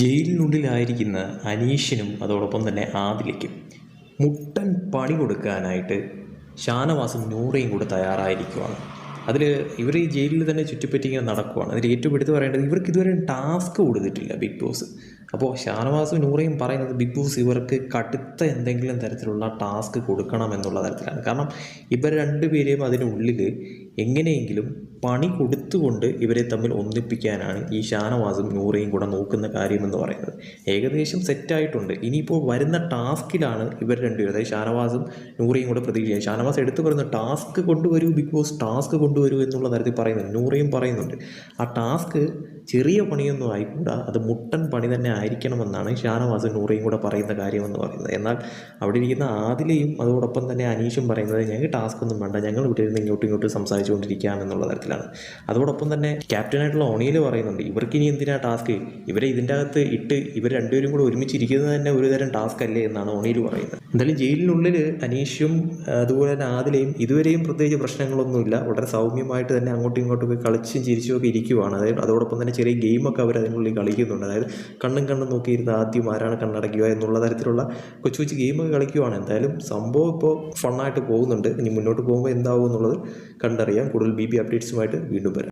ജയിലിനുള്ളിലായിരിക്കുന്ന അനീഷിനും അതോടൊപ്പം തന്നെ ആദിലയ്ക്കും മുട്ടൻ പണി കൊടുക്കാനായിട്ട് ഷാനവാസും നൂറയും കൂടെ തയ്യാറായിരിക്കുവാണ്. അതിൽ ഇവർ ഈ ജയിലിൽ തന്നെ ചുറ്റിപ്പറ്റി ഇങ്ങനെ നടക്കുവാണ്. അതിൽ ഏറ്റവും എടുത്ത് പറയേണ്ടത് ഇവർക്ക് ഇതുവരെ ടാസ്ക് കൊടുത്തിട്ടില്ല ബിഗ് ബോസ്. അപ്പോൾ ഷാനവാസും നൂറയും പറയുന്നത് ബിഗ് ബോസ് ഇവർക്ക് കടുത്ത എന്തെങ്കിലും തരത്തിലുള്ള ടാസ്ക് കൊടുക്കണം എന്നുള്ള തരത്തിലാണ്. കാരണം ഇവർ രണ്ടുപേരെയും അതിനുള്ളിൽ എങ്ങനെയെങ്കിലും പണി കൊടുത്തുകൊണ്ട് ഇവരെ തമ്മിൽ ഒന്നിപ്പിക്കാനാണ് ഈ ഷാനവാസും നൂറയും കൂടെ നോക്കുന്ന കാര്യമെന്ന് പറയുന്നത്. ഏകദേശം സെറ്റായിട്ടുണ്ട്. ഇനിയിപ്പോൾ വരുന്ന ടാസ്കിലാണ് ഇവർ രണ്ടുപേരും. അതായത് ഷാനവാസും നൂറയും കൂടെ പ്രതീക്ഷിക്കുക ഷാനവാസ് എടുത്തു പറയുന്ന ടാസ്ക് കൊണ്ടുവരൂ ബിഗ് ബോസ് ടാസ്ക് കൊണ്ടുവരൂ എന്നുള്ള തരത്തിൽ പറയുന്നുണ്ട്. നൂറയും പറയുന്നുണ്ട്. ആ ടാസ്ക് ചെറിയ പണിയൊന്നും ആയിക്കൂടാ. അത് മുട്ടൻ പണി തന്നെ ആയിരിക്കണമെന്നാണ് ഷാനവാസ് നൂറയും കൂടെ പറയുന്ന കാര്യമെന്ന് പറയുന്നത്. എന്നാൽ അവിടെ ഇരിക്കുന്ന ആദിലയും അതോടൊപ്പം തന്നെ അനീഷും പറയുന്നത് ഞങ്ങൾക്ക് ടാസ്ക് ഒന്നും വേണ്ട. ഞങ്ങൾ ഇവിടെ ഇരുന്ന് ഇങ്ങോട്ടും ഇങ്ങോട്ടും സംസാരിച്ചുകൊണ്ടിരിക്കാം എന്നുള്ള തരത്തിലാണ്. അതോടൊപ്പം തന്നെ ക്യാപ്റ്റനായിട്ടുള്ള ഓണിയിൽ പറയുന്നുണ്ട് ഇവർക്ക് ഇനി എന്തിനാ ടാസ്ക് ഇവരെ ഇതിന്റെ അകത്ത് ഇട്ട് ഇവർ രണ്ടുപേരും കൂടെ ഒരുമിച്ചിരിക്കുന്നത് തന്നെ ഒരു തരം ടാസ്ക് അല്ലേ എന്നാണ് ഓണിയിൽ പറയുന്നത്. എന്തായാലും ജയിലിനുള്ളിൽ അനീഷും അതുപോലെ തന്നെ ആദിലയും ഇതുവരെയും പ്രത്യേകിച്ച് പ്രശ്നങ്ങളൊന്നുമില്ല. വളരെ സൗമ്യമായിട്ട് തന്നെ അങ്ങോട്ടും ഇങ്ങോട്ടും പോയി കളിച്ചും ചിരിച്ചും ഒക്കെ ഇരിക്കുവാണ്. അതായത് അതോടൊപ്പം തന്നെ ചെറിയ ഗെയിമൊക്കെ അവർ അതിനുള്ളിൽ കളിക്കുന്നുണ്ട്. അതായത് കണ്ണും കണ്ണും നോക്കിയിരുന്ന് ആദ്യം ആരാണ് കണ്ണടയ്ക്കുക എന്നുള്ള തരത്തിലുള്ള കൊച്ചു കൊച്ചു ഗെയിമൊക്കെ കളിക്കുവാണ്. എന്തായാലും സംഭവം ഇപ്പോൾ ഫണ്ണായിട്ട് പോകുന്നുണ്ട്. ഇനി മുന്നോട്ട് പോകുമ്പോൾ എന്താവും എന്നുള്ളത് കണ്ടറിയാം. കൂടുതൽ ബി ബി അപ്ഡേറ്റ്സുമായിട്ട് വീണ്ടും വരാം.